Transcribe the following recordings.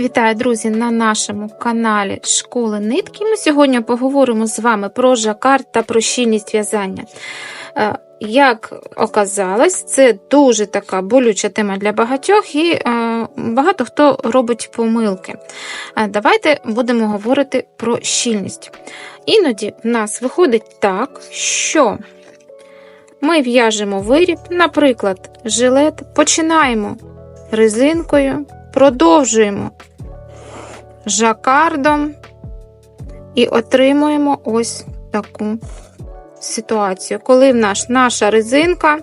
Вітаю, друзі, на нашому каналі Школи Нитки. Ми сьогодні поговоримо з вами про жакард та про щільність в'язання. Е, Як оказалось, це дуже така болюча тема для багатьох, і е, багато хто робить помилки. Е, Давайте будемо говорити про щільність. Іноді в нас виходить так, що ми в'яжемо виріб, наприклад, жилет, починаємо резинкою, продовжуємо жакардом і отримуємо ось таку ситуацію, коли в наш, наша резинка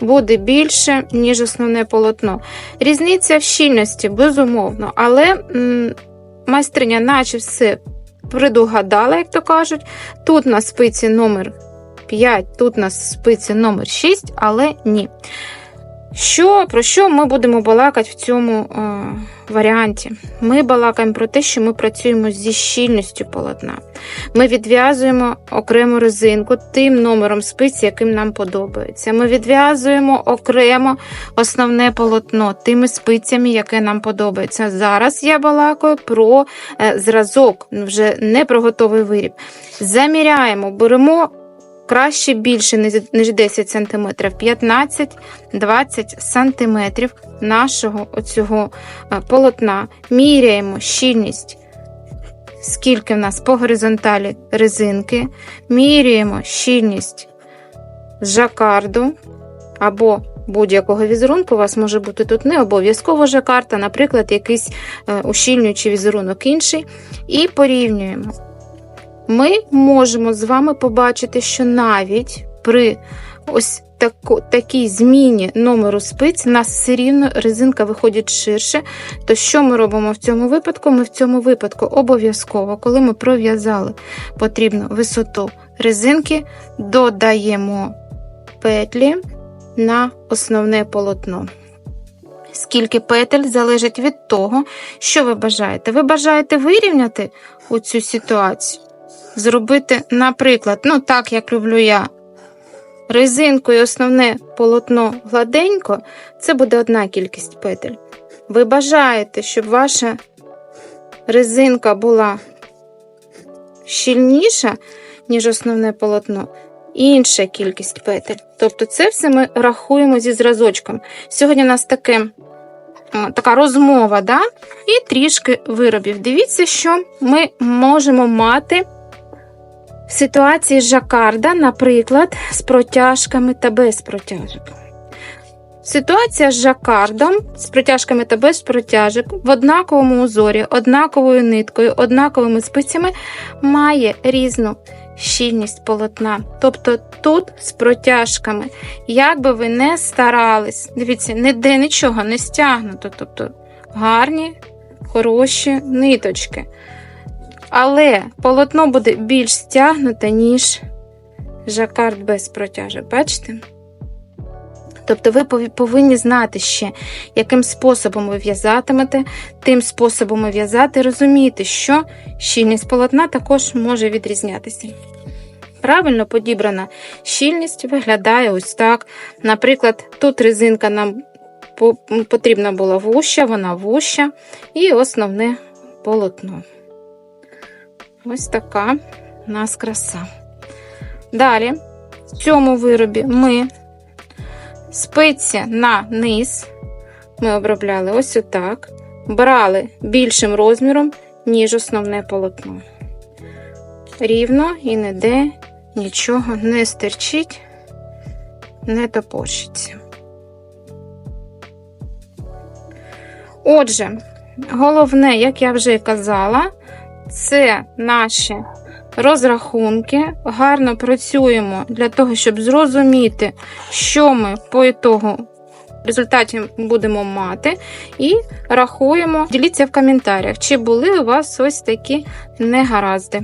буде більше, ніж основне полотно. Різниця в щільності, безумовно, але майстриня, наче все предугадала, як то кажуть. Тут на спиці номер 5, тут на спиці номер 6, але ні. Що, Про що ми будемо балакати в цьому е, варіанті? Ми балакаємо про те, що ми працюємо зі щільністю полотна. Ми відв'язуємо окрему резинку тим номером спиці, яким нам подобається. Ми відв'язуємо окремо основне полотно тими спицями, яке нам подобається. Зараз я балакаю про е, зразок, вже не про готовий виріб. Заміряємо, беремо краще більше, ніж 10 см, 15-20 см нашого оцього е, полотна. Міряємо щільність, скільки в нас по горизонталі резинки, міряємо щільність жакарду або будь-якого візерунку. У вас може бути тут не обов'язково жакард, а, наприклад, якийсь е, ущільнюючий візерунок інший. І порівнюємо ми можемо з вами побачити, що навіть при ось таку, такій зміні номеру спиць, у нас все рівно резинка виходить ширше. То що ми робимо в цьому випадку? Ми в цьому випадку обов'язково, коли ми пров'язали потрібну висоту резинки, додаємо петлі на основне полотно. Скільки петель залежить від того, що ви бажаєте. Ви бажаєте вирівняти оцю ситуацію? Зробити, наприклад, ну так, як люблю я, резинкою основне полотно гладенько, це буде одна кількість петель. Ви бажаєте, щоб ваша резинка була щільніша, ніж основне полотно, інша кількість петель. Тобто, це все ми рахуємо зі зразочком. Сьогодні у нас таке. Така розмова, да? і трішки виробів. Дивіться, що ми можемо мати в ситуації жакарда, наприклад, з протяжками та без протяжок. Ситуація з жакардом, з протяжками та без протяжок в однаковому узорі, однаковою ниткою, однаковими спицями має різну щільність полотна. Тобто тут з протяжками, як би ви не старались, дивіться, ніде нічого не стягнуто. Тобто гарні, хороші ниточки. Але полотно буде більш стягнуте, ніж жакард без протяжок. Бачите? Тобто ви повинні знати ще, яким способом ви в'язатимете, тим способом в'язати, розуміти, що щільність полотна також може відрізнятися. Правильно подібрана щільність виглядає ось так. Наприклад, тут резинка нам потрібна була вуща, вона вуща, і основне полотно. Ось така у нас краса. Далі, в цьому виробі ми спиці на низ, ми обробляли ось отак, брали більшим розміром, ніж основне полотно. Рівно і ніде нічого не стерчить, не топорщиться. Отже, головне, як я вже казала, це наші розрахунки. Гарно працюємо для того, щоб зрозуміти, що ми по ітогу в результаті будемо мати. І рахуємо. Діліться в коментарях, чи були у вас ось такі негаразди.